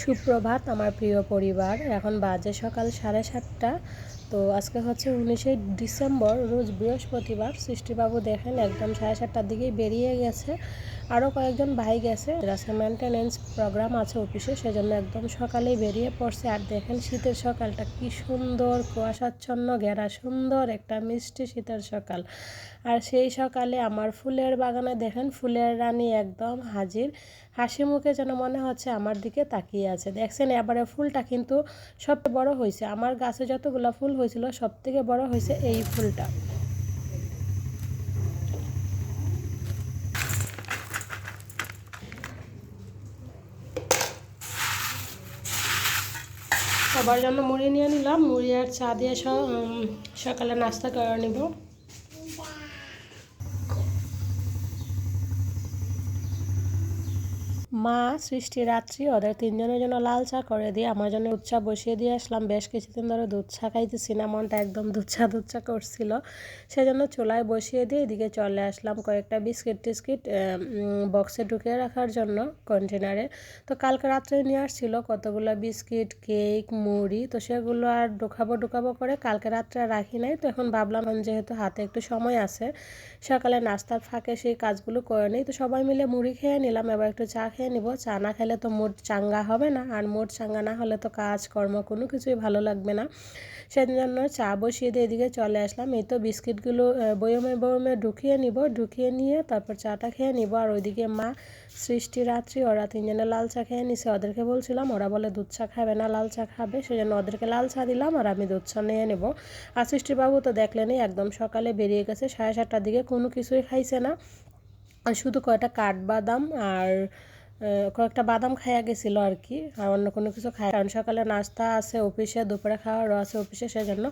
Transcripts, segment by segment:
সুপ্রভাত আমার প্রিয় পরিবার। এখন বাজে সকাল সাড়ে সাতটা। তো আজকে হচ্ছে উনিশে ডিসেম্বর, রোজ বৃহস্পতিবার। সৃষ্টিবাবু দেখেন একদম সাড়ে সাতটার দিকেই বেরিয়ে গেছে। আরও কয়েকজন ভাই গেছে। রাস্তা মেনটেনেন্স প্রোগ্রাম আছে অফিসে সেজন্য একদম সকালেই বেরিয়ে পড়ছে। আর দেখেন শীতের সকালটা, কি সুন্দর, কুয়াশাচ্ছন্ন, ঘেরা সুন্দর, একটা মিষ্টি শীতের সকাল। আর সেই সকালে আমার ফুলের বাগানে দেখেন, ফুলের রানী একদম হাজির। হাসি মুখে যেন মনে হচ্ছে আমার দিকে তাকিয়ে আছে। দেখছেন এবারে ফুলটা কিন্তু সবচেয়ে বড় হয়েছে। আমার গাছে যতগুলো ফুল হয়েছিল সব থেকে বড় হয়েছে এই ফুলটা। সবার জন্য মুড়ি নিয়ে নিলাম। মুড়ি আর চা দিয়ে সকালে নাস্তা করে নিব। মা, সৃষ্টি, রাত্রি ওদের তিনজনের জন্য লাল চা করে দিয়ে আমার জন্য দুধ চা বসিয়ে দিয়ে আসলাম। বেশ কিছুদিন ধরে দুধ চা খাইতেছি না, মনটা একদম দুধ চা দুধ চা করছিল। সেজন্য চুলায় বসিয়ে দিয়ে এদিকে চলে আসলাম কয়েকটা বিস্কিট টিস্কিট বক্সে ঢুকিয়ে রাখার জন্য কন্টেনারে তো কালকে রাত্রে নিয়ে আসছিল কতগুলো বিস্কিট, কেক, মুড়ি, তো সেগুলো আর ঢুকাবো ঢুকাবো করে কালকে রাত্রে রাখি নাই। তো এখন ভাবলাম যেহেতু হাতে একটু সময় আছে, সকালে নাস্তার ফাঁকে সেই কাজগুলো করে নিই। তো সবাই মিলে মুড়ি খেয়ে নিলাম, এবার একটু চা খেয়ে নিব। চা না খেলে তো মোট চাঙ্গা হবে না। আর মোট চাঙ্গা না হলে তো কাজকর্ম কোনো কিছুই ভালো লাগবে না। সেজন্য চা বসিয়ে দিয়ে এদিকে চলে আসলাম। এই তো বিস্কিটগুলো বয়মে বয়মে ঢুকিয়ে নিব। ঢুকিয়ে নিয়ে তারপর চাটা খেয়ে নিব। আর ওইদিকে মা সৃষ্টি রাত্রি, ওরা তিনজনে লাল চা খেয়ে নিছে। ওদেরকে বলছিলাম, ওরা বলে দুধ চা খাবে না, লাল চা খাবে। সেজন্য ওদেরকে লাল চা দিলাম আর আমি দুধ চা নিয়ে নেব। আর সৃষ্টিবাবু তো দেখলেনই একদম সকালে বেরিয়ে গেছে। সাড়ে সাতটার দিকে কোনো কিছুই খাইছে না। শুধু কয়টা কাঠবাদাম আর কয়েকটা বাদাম খাইয়া গেছিল আর কি আর অন্য কোনো কিছু খায় কারণ সকালে নাস্তা আছে, অফিসে দুপুরে খাওয়ারও আছে অফিসে সেজন্য।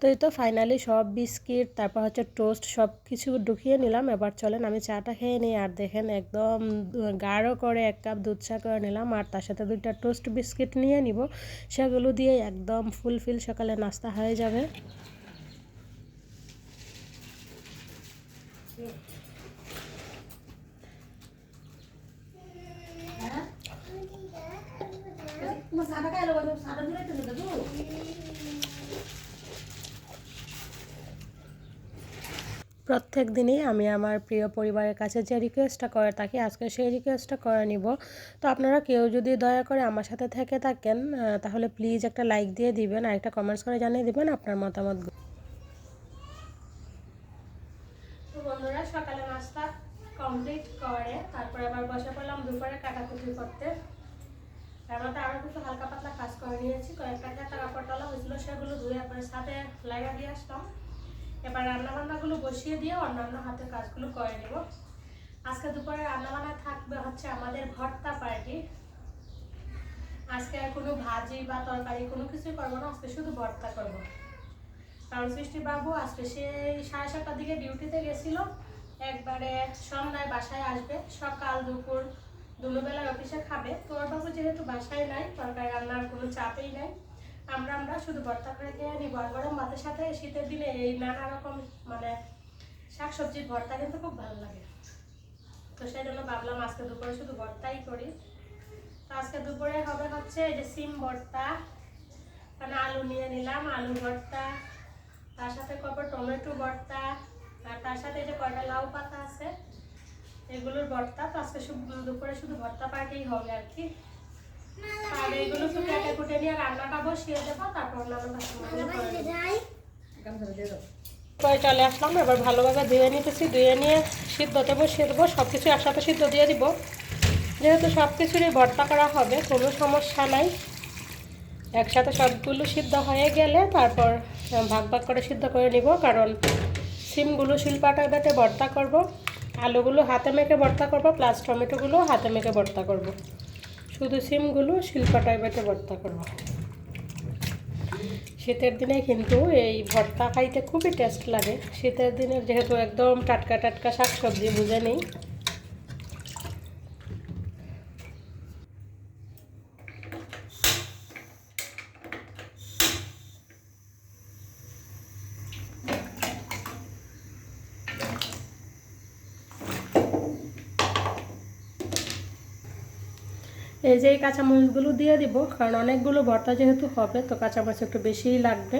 তো এই তো ফাইনালি সব বিস্কিট, তারপর হচ্ছে টোস্ট সব কিছু ঢুকিয়ে নিলাম। এবার চলেন আমি চাটা খেয়ে নিই, আর দেখেন একদম গাঢ় করে এক কাপ দুধ চা করে নিলাম, আর তার সাথে দুইটা টোস্ট বিস্কিট নিয়ে নিব। সেগুলো দিয়ে একদম ফুলফিল সকালে নাস্তা হয়ে যাবে। প্রত্যেক দিনই আমি আমার প্রিয় পরিবারের কাছে যে রিকোয়েস্টটা করে থাকি আজকে সেই রিকোয়েস্টটা করে নিব। তো আপনারা কেউ যদি দয়া করে আমার সাথে থেকে থাকেন তাহলে প্লিজ একটা লাইক দিয়ে দিবেন আর একটা কমেন্টস করে জানিয়ে দিবেন আপনার মতামত তো বন্ধুরা সকালে নাস্তা কমপ্লিট করে তারপরে আবার বসে পড়লাম দুপুরে কাটাকুটি করতে। তার মধ্যে আরও কিছু হালকা পাতলা কাজ করে নিয়েছি। কয়েকটা একটা কাপড় টলা হয়েছিল সেগুলো ধুয়ে আপনার সাথে লাগা দিয়ে আসলাম। এবার রান্নাবান্নাগুলো বসিয়ে দিয়ে অন্যান্য হাতের কাজগুলো করে নেব। আজকে দুপুরে রান্নাবান্না থাকবে হচ্ছে আমাদের ভর্তা পার্টি। আজকে আর কোনো ভাজি বা তরকারি কোনো কিছুই করব না, আজকে শুধু ভর্তা করব। কারণ সৃষ্টিবাবু আজকে সেই সাড়ে সাতটার দিকে ডিউটিতে গেছিল। একবারে সন্ধ্যায় বাসায় আসবে। সকাল দুপুর দুপুরবেলার অফিসে খাবে। বাবু যেহেতু বাসায় নাই, তরকারি রান্নার কোনো চাপেই নাই। আমরা আমরা শুধু ভর্তা করে খেয়ে নিব। আর গরম ভাতের সাথে শীতের দিনে এই নানা রকম মানে শাকসবজির ভর্তা কিন্তু খুব ভালো লাগে। তো সেই জন্য ভাবলাম আজকে দুপুরে শুধু ভর্তাই করি। তো আজকে দুপুরে হবে হচ্ছে এই যে সিম ভর্তা মানে আলু নিয়ে নিলাম, আলু ভর্তা, তার সাথে কবে টমেটো ভর্তা, আর তার সাথে যে কয়টা লাউ পাতা আছে এগুলোর ভর্তা তো আজকে দুপুরে শুধু ভর্তা পার্টিই হবে আর কি। আর এইগুলো তো কেটে কুটে নিয়ে রান্নাটা বসিয়ে দেবো, তারপর পরে চলে আসলাম, এবার ভালোভাবে ধুয়ে নিতেছি, ধুয়ে নিয়ে সিদ্ধতে বসিয়ে দেবো সব কিছু একসাথে সিদ্ধ দিয়ে দিব। যেহেতু সব কিছুরই ভর্তা করা হবে, কোনো সমস্যা নাই। একসাথে সবগুলো সিদ্ধ হয়ে গেলে তারপর ভাগ ভাগ করে সিদ্ধ করে নিব, কারণ সিমগুলো শিলপাটা বেটে ভর্তা করব। আলুগুলো হাতে মেখে ভর্তা করব প্লাস টমেটোগুলো হাতে মেখে ভর্তা করব। শুধু সিমগুলো শিল্পাটায় বেটে ভর্তা করব। শীতের দিনে কিন্তু এই ভর্তা খাইতে খুবই টেস্ট লাগে। শীতের দিনে যেহেতু একদম টাটকা টাটকা শাক সবজি বুঝে নেই? এই যে এই কাঁচামরিচগুলো দিয়ে দিব, কারণ অনেকগুলো ভর্তা যেহেতু হবে, তো কাঁচামরিচ একটু বেশিই লাগবে।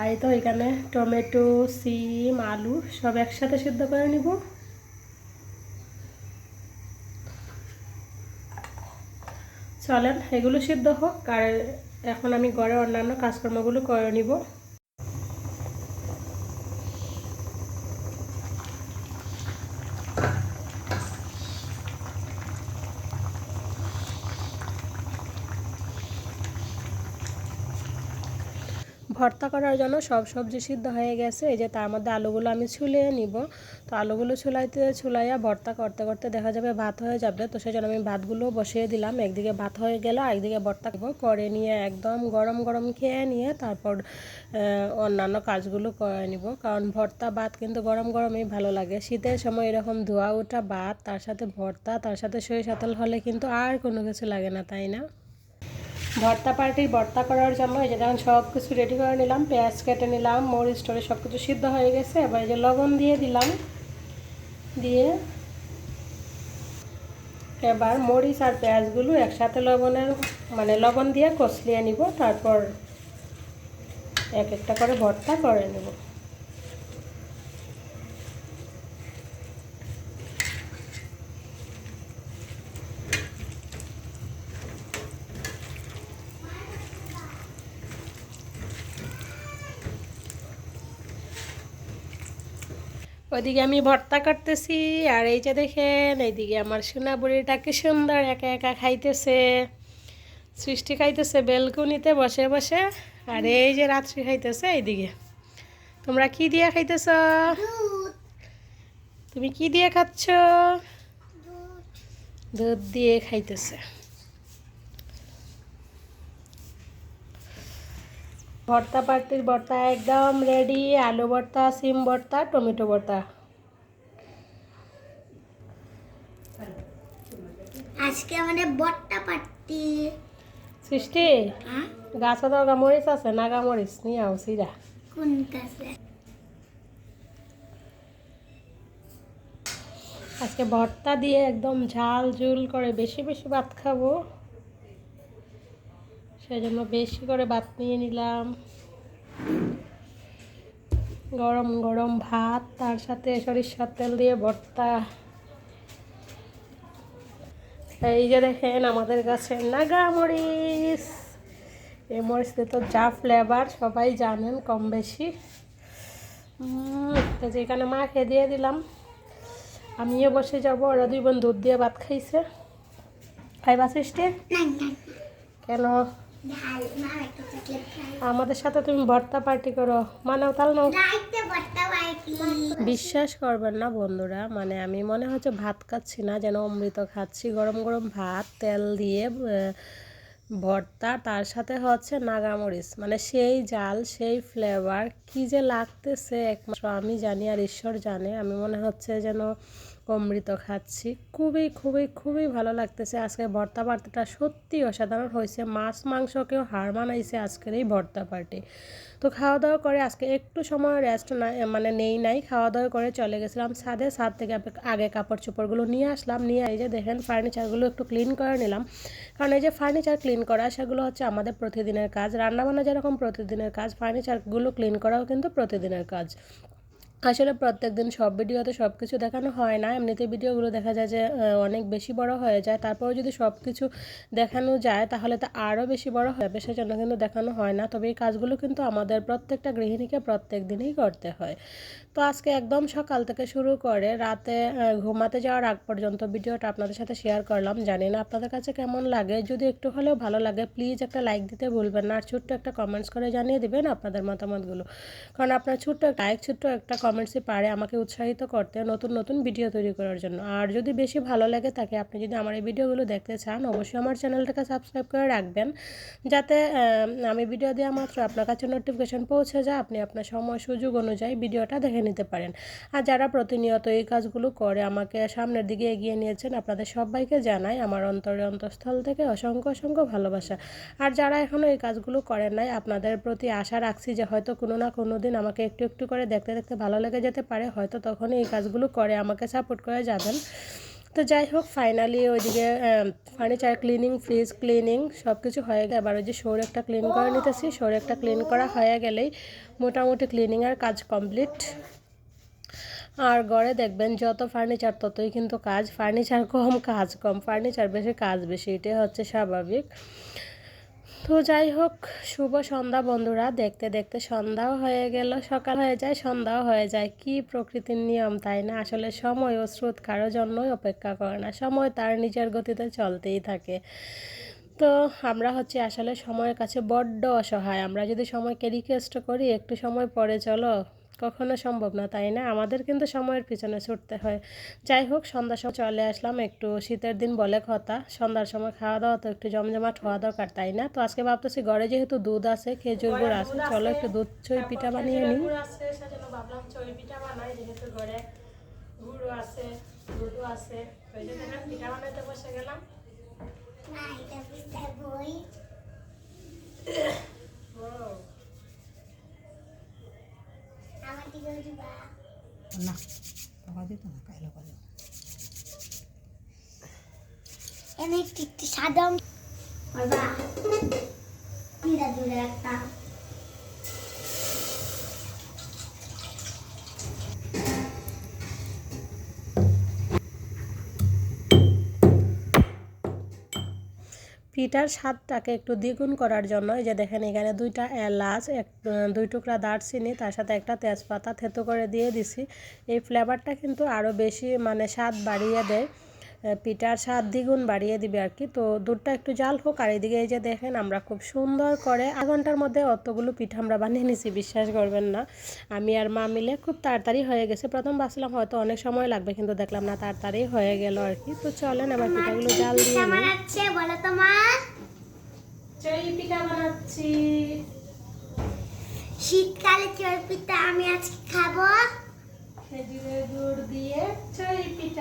আর তো এখানে টমেটো, সিম, আলু সব একসাথে সিদ্ধ করে নিব। চলেন, এগুলো সিদ্ধ হোক, আর এখন আমি ঘরে অন্যান্য কাজকর্মগুলো করে নিব। ভর্তা করার জন্য সব সবজি সিদ্ধ হয়ে গেছে। এই যে তার মধ্যে আলুগুলো আমি ছুলিয়ে নিব। তো আলুগুলো ছুলাইতে ছুলাইয়া ভর্তা করতে করতে দেখা যাবে ভাত হয়ে যাবে। তো সেই জন্য আমি ভাতগুলো বসিয়ে দিলাম। একদিকে ভাত হয়ে গেল একদিকে ভর্তা করে নিয়ে একদম গরম গরম খেয়ে নিয়ে তারপর অন্যান্য কাজগুলো করে নিব। কারণ ভর্তা, ভাত কিন্তু গরম গরমই ভালো লাগে। শীতের সময় এরকম ধোয়া ওঠা ভাত, তার সাথে ভর্তা, তার সাথে সরিষা তেল হলে কিন্তু আর কোনো কিছু লাগে না, তাই না? ভর্তা পার্টির ভর্তা করার জন্য এই যে দেখেন সব কিছু রেডি করে নিলাম, পেঁয়াজ কেটে নিলাম, মরিচ টরে সব কিছু সিদ্ধ হয়ে গেছে। এবার এই যে লবণ দিয়ে দিলাম, দিয়ে এবার মরিচ আর পেঁয়াজগুলো একসাথে লবণের মানে লবণ দিয়ে কষলিয়ে নিব, তারপর এক একটা করে ভর্তা করে নেব। ওইদিকে আমি ভর্তা করতেছি আর এই যে দেখেন এইদিকে আমার সোনা বুড়িটা কি সুন্দর একা একা খাইতেছে। সৃষ্টি খাইতেছে বেলকুনিতে বসে বসে আর এই যে রাত্রি খাইতেছে এইদিকে। তোমরা কি দিয়ে খাইতেছ? তুমি কি দিয়ে খাচ্ছ? দুধ দিয়ে খাইতেছে। ভর্তা পার্টির ভর্তা একদম রেডি আলু ভর্তা সিম ভর্তা টমেটো ভর্তা। আজকে আমাদের বট্টা পার্টি সৃষ্টি গাছে তো গামরিচ আছে না গামরিচ? নিয়ে আও সিরা। কোন কাছে আজকে ভর্তা দিয়ে একদম ঝাল ঝুল করে বেশি বেশি ভাত খাব। সেই জন্য বেশি করে ভাত নিয়ে নিলাম। গরম গরম ভাত তার সাথে সরিষার তেল দিয়ে ভর্তা। এই যে দেখেন আমাদের কাছে নাগা মরিচ। এই মরিচতে তো যা ফ্লেভার সবাই জানেন কম বেশি। তো যেখানে মাকে দিয়ে দিলাম আমিও বসে যাব। ওরা দুই বোন দুধ দিয়ে ভাত খাইছে। খাইবা সৃষ্টি কেন? আমাদের সাথে তুমি ভর্তা পার্টি করো। মানাও তাল নাও। রাইতে বট্টা পার্টি বিশ্বাস করবেন না বন্ধুরা মানে আমি মনে হচ্ছে ভাত খাচ্ছি না যেন অমৃত খাচ্ছি। গরম গরম ভাত তেল দিয়ে ভর্তা তার সাথে হচ্ছে নাগামরিচ। মানে সেই জাল সেই ফ্লেভার কি যে লাগতেছে একমাত্র আমি জানি আর ঈশ্বর জানে। আমি মনে হচ্ছে যেন অমৃত খাচ্ছি। খুবই খুবই খুবই ভালো লাগতেছে আজকে ভর্তা পার্টিটা। সত্যি অসাধারণ হয়েছে। মাছ মাংসকেও হার মানাইছে আজকের এই ভর্তা পার্টি। তো খাওয়া দাওয়া করে আজকে একটু সময় রেস্ট না মানে নেই নাই। খাওয়া দাওয়া করে চলে গেছিলাম ছাদে। ছাদ থেকে আগে কাপড় চোপড়গুলো নিয়ে আসলাম। নিয়ে এই যে দেখেন ফার্নিচারগুলো একটু ক্লিন করে নিলাম। কারণ এই যে ফার্নিচার ক্লিন করা, সেগুলো হচ্ছে আমাদের প্রতিদিনের কাজ। রান্নাবান্না যেরকম প্রতিদিনের কাজ ফার্নিচারগুলো ক্লিন করাও কিন্তু প্রতিদিনের কাজ। আসলে প্রত্যেক দিন সব ভিডিওতে সব কিছু দেখানো হয় না। এমনিতে ভিডিওগুলো দেখা যায় যে অনেক বেশি বড় হয়ে যায়। তারপরে যদি সব কিছু দেখানো যায়, তাহলে তো আরও বেশি বড় হয়ে যাবে। সেজন্য কিন্তু দেখানো হয় না। তবে এই কাজগুলো কিন্তু আমাদের প্রত্যেকটা গৃহিণীকে প্রত্যেক দিনই করতে হয়। তো আজকে একদম সকাল থেকে শুরু করে রাতে ঘুমাতে যাওয়ার আগ পর্যন্ত ভিডিওটা আপনাদের সাথে শেয়ার করলাম। জানি না আপনাদের কাছে কেমন লাগে। যদি একটু হলেও ভালো লাগে, প্লিজ একটা লাইক দিতে ভুলবেন না। আর ছোট্ট একটা কমেন্টস করে জানিয়ে দিবেন আপনাদের মতামতগুলো। কারণ আপনার ছোট্ট লাইক, ছোট্ট একটা কমেন্টসই পারে আমাকে উৎসাহিত করতে নতুন নতুন ভিডিও তৈরি করার জন্য। আর যদি বেশি ভালো লাগে থাকে আপনি যদি আমার এই ভিডিওগুলো দেখতে চান, অবশ্যই আমার চ্যানেলটাকে সাবস্ক্রাইব করে রাখবেন। যাতে আমি ভিডিও দেওয়া মাত্র আপনার কাছে নোটিফিকেশন পৌঁছে যায়, আপনি আপনার সময়, সুযোগ অনুযায়ী ভিডিওটা দেখে নিতে পারেন। আর যারা প্রতিনিয়ত এই কাজগুলো করে আমাকে সামনের দিকে এগিয়ে নিয়েছেন, আপনাদের সবাইকে জানাই আমার অন্তরে অন্তঃস্থল থেকে অসংখ্য অসংখ্য ভালোবাসা। আর যারা এখনও এই কাজগুলো করেন নাই, আপনাদের প্রতি আশা রাখছি যে হয়তো কোনো না কোনো দিন আমাকে একটু একটু করে দেখতে দেখতে ভালো লেগে যেতে পারে, হয়তো তখন এই কাজগুলো করে, আমাকে সাপোর্ট করে যাবেন। তো যাই হোক ফাইনালি ওইদিকে ফার্নিচার ক্লিনিং ফ্রিজ ক্লিনিং সব কিছু হয়ে গেলে এবার ওই যে শোর একটা ক্লিন করে নিতেছি। শোর একটা ক্লিন করা হয়ে গেলেই মোটামুটি ক্লিনিংয়ের কাজ কমপ্লিট আর ঘরে দেখবেন, যত ফার্নিচার ততই কিন্তু কাজ। ফার্নিচার কম, কাজ কম। ফার্নিচার বেশি, কাজ বেশি, এটাই হচ্ছে স্বাভাবিক। তো যাই হোক, শুভ সন্ধ্যা বন্ধুরা। দেখতে দেখতে সন্ধ্যাও হয়ে গেল, সকাল হয়ে যায়, সন্ধ্যাও হয়ে যায়। কি প্রকৃতির নিয়ম তাই না? আসলে সময় ও স্রোত কারও জন্যই অপেক্ষা করে না। সময় তার নিজের গতিতে চলতেই থাকে। তো আমরা হচ্ছে আসলে সময়ের কাছে বড্ড অসহায়। আমরা যদি সময়কে রিকোয়েস্ট করি, একটু সময় পরে চলো কখনো সম্ভব না তাই না? আমাদের কিন্তু সময়ের পিছনে ছুটতে হয়। যাই হোক সন্ধ্যার সময় চলে আসলাম একটু শীতের দিন বলে কথা। সন্ধ্যার সময় খাওয়া দাওয়া তো একটু জমজমাট হওয়া দরকার তাই না? তো আজকে ভাবতেছি ঘরে যেহেতু দুধ আছে খেজুর গুড় আছে চলো একটু দুধ ছই পিঠা বানিয়ে নিই। ভাবলাম চই পিঠা বানাই যেহেতু ঘরে গুড়ও আছে দুধও আছে ওই জন্য পিঠা বানাইতে বসে গেলাম। না না টাকা দিত না করে এনে একটু সাদা বাবা একটা। পিঠার স্বাদটাকে একটু দ্বিগুণ করার জন্য এই যে দেখেন এখানে দুইটা এলাচ, এক দুই টুকরা দারচিনি, তার সাথে একটা তেজপাতা থেতো করে দিয়ে দিছি। এই ফ্লেভারটা কিন্তু আরও বেশি মানে স্বাদ বাড়িয়ে দেয়। পিঠার স্বাদ দ্বিগুণ বাড়িয়ে দিবে আর কি। তো দুধটা একটু জাল হোক আর এদিকে এই যে দেখেন আমরা খুব সুন্দর করে আধ ঘণ্টার মধ্যে অতগুলো পিঠা আমরা বানিয়ে নিছি বিশ্বাস করবেন না। আমি আর মা মিলে খুব তাড়াতাড়ি হয়ে গেছে। প্রথম ভাবছিলাম হয়তো অনেক সময় লাগবে কিন্তু দেখলাম না তাড়াতাড়ি হয়ে গেল আর কি। তো চলেন এবার পিঠাগুলো জাল দিয়ে বলো তোমার। চই পিঠা বানাচ্ছি। শীতকালে চোর পিঠা আমি আজকে খাব? খেজুরের গুড় দিয়ে চই পিঠা খুব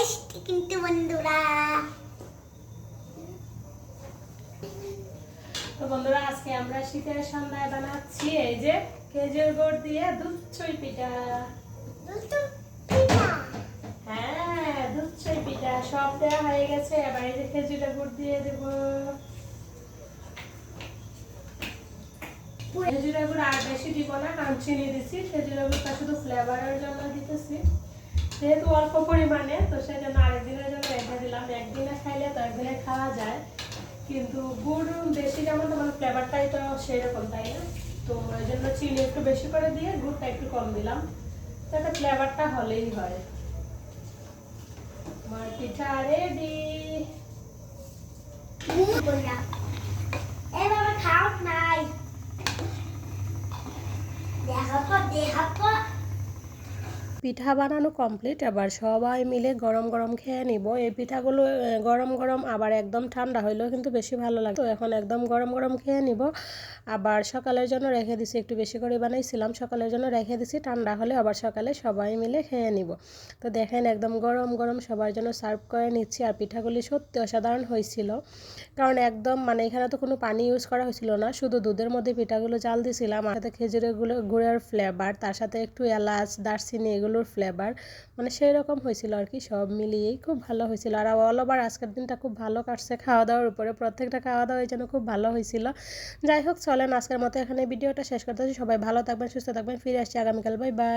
টেস্টি কিন্তু বন্ধুরা। তো বন্ধুরা আজকে আমরা শীতের সন্ধ্যায় বানাচ্ছি এই যে খেজুর গুড় দিয়ে দুধ চই পিঠা। হ্যাঁ দুধ পিঠা। সব দেওয়া হয়ে গেছে এবার এই যে খেজুরের গুড় দিয়ে দেব। খেজুরের গুড় আর বেশি দিব না কারণ চিনি দিছি। খেজুরের গুড়টা শুধু ফ্লেভারের জন্য দিতেছি। যেহেতু অল্প পরিমাণে, তো সেজন্য আরেকদিনের জন্য রেখে দিলাম। একদিনে খাইলে তো একদিনে খাওয়া যায়। কিন্তু গুড় বেশি যেমন তোমার ফ্লেভারটাই তো সেরকম, তাই না? তো ওই জন্য চিনি একটু বেশি করে দিয়ে গুড়টা একটু কম দিলাম। যাতে ফ্লেভারটা হলেই হয়। আমার পিঠা রেডি বন্ধুরা এ বাবা খাও নাই দেখাবো দেখাবো পিঠা বানানো কমপ্লিট এবার সবাই মিলে গরম গরম খেয়ে নিব। এই পিঠাগুলো গরম গরম আবার একদম ঠান্ডা হইলেও কিন্তু বেশি ভালো লাগে। তো এখন একদম গরম গরম খেয়ে নিব। আবার সকালের জন্য রেখে দিছি, একটু বেশি করে বানাইছিলাম, সকালের জন্য রেখে দিছি, ঠান্ডা হলে আবার সকালে সবাই মিলে খেয়ে নিব। তো দেখেন একদম গরম গরম সবার জন্য সার্ভ করে নিচ্ছি, আর পিঠাগুলি সত্যি অসাধারণ হয়েছিল। কারণ একদম মানে এখানে তো কোনো পানি ইউজ করা হয়েছিল না, শুধু দুধের মধ্যে পিঠাগুলো জাল দিছিলাম, আর সাথে খেজুরেরগুলো গুড়ের ফ্লেভার তার সাথে একটু এলাচ, দারচিনি এগুলোর ফ্লেভার মানে সেই রকম হয়েছিল আর কি, সব মিলিয়েই খুব ভালো হয়েছিল। আর অল ওভার আজকের দিনটা খুব ভালো কাটছে, খাওয়া দাওয়ার উপরে প্রত্যেকটা খাওয়া দাওয়া যেন খুব ভালো হয়েছিল। যাই হোক চলেন, আজকের মতো এখানে ভিডিওটা শেষ করতে সবাই ভালো থাকবেন, সুস্থ থাকবেন, ফিরে আসছি আগামীকাল। Bye bye.